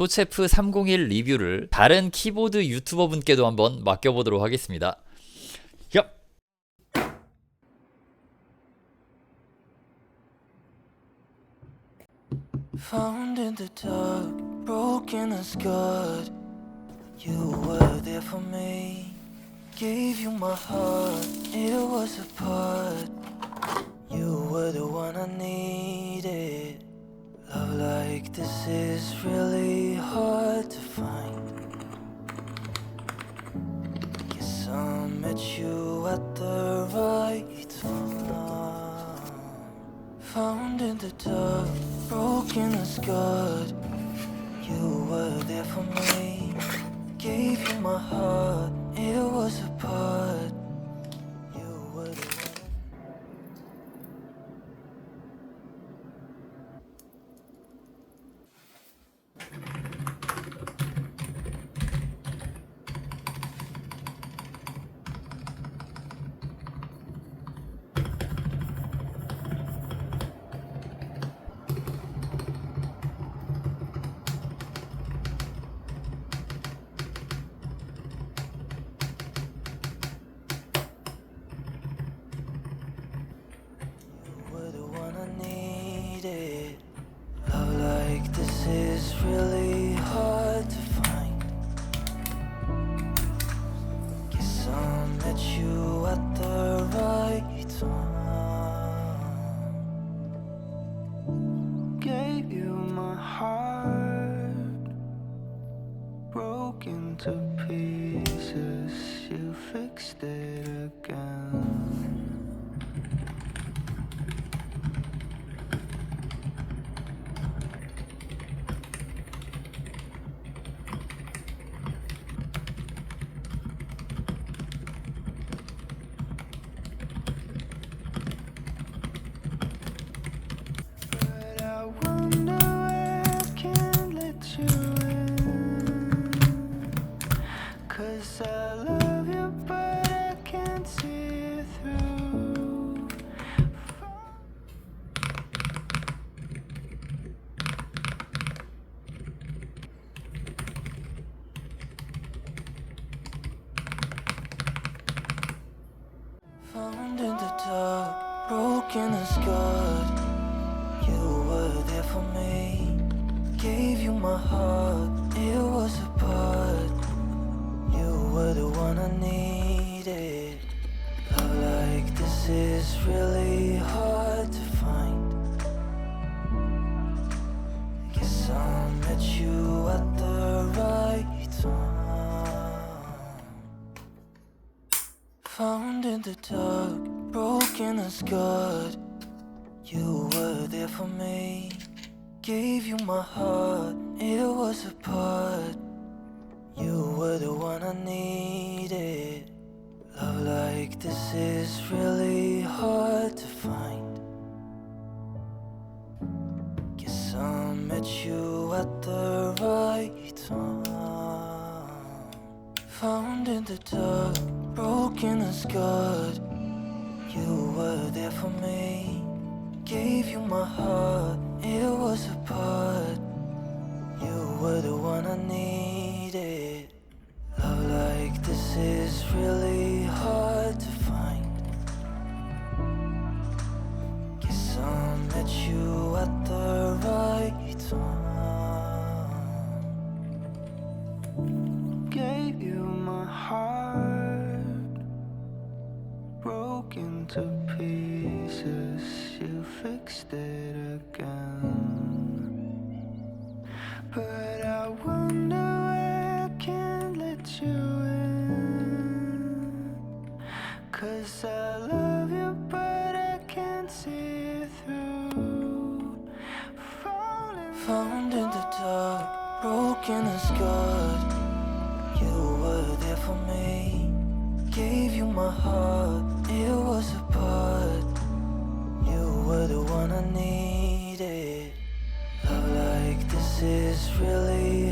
토체프 301 리뷰를 다른 키보드 유튜버 분께도 한번 맡겨보도록 하겠습니다. 얍! You were the one I needed. Like this is really hard to find. Guess I met you at the right time. Found in the dark, broken and scarred. You were there for me. Gave you my heart, it was a part. Love like this is really hard to find. Guess I met you at the right time. Gave you my heart, broken to pieces. Found in the dark, broken and scarred. You were there for me. Gave you my heart, it was a part. You were the one I needed. Love like this is really hard in the dark, broken and scarred. You were there for me. Gave you my heart, it was a part. You were the one I needed. Love like this is really hard to find. Guess I met you at the right time. Found in the dark, broken and scarred. You were there for me. Gave you my heart, it was a part. You were the one I needed. Love like this is really hard to find. Guess I met you at the right time. Gave you my heart broken to pieces. You fixed it again. But I wonder why I can't let you in. Cause I love you, but I can't see through. Falling Found in the dark, broken and scarred. You were there for me. Gave you my heart, the one I needed. Love like this is really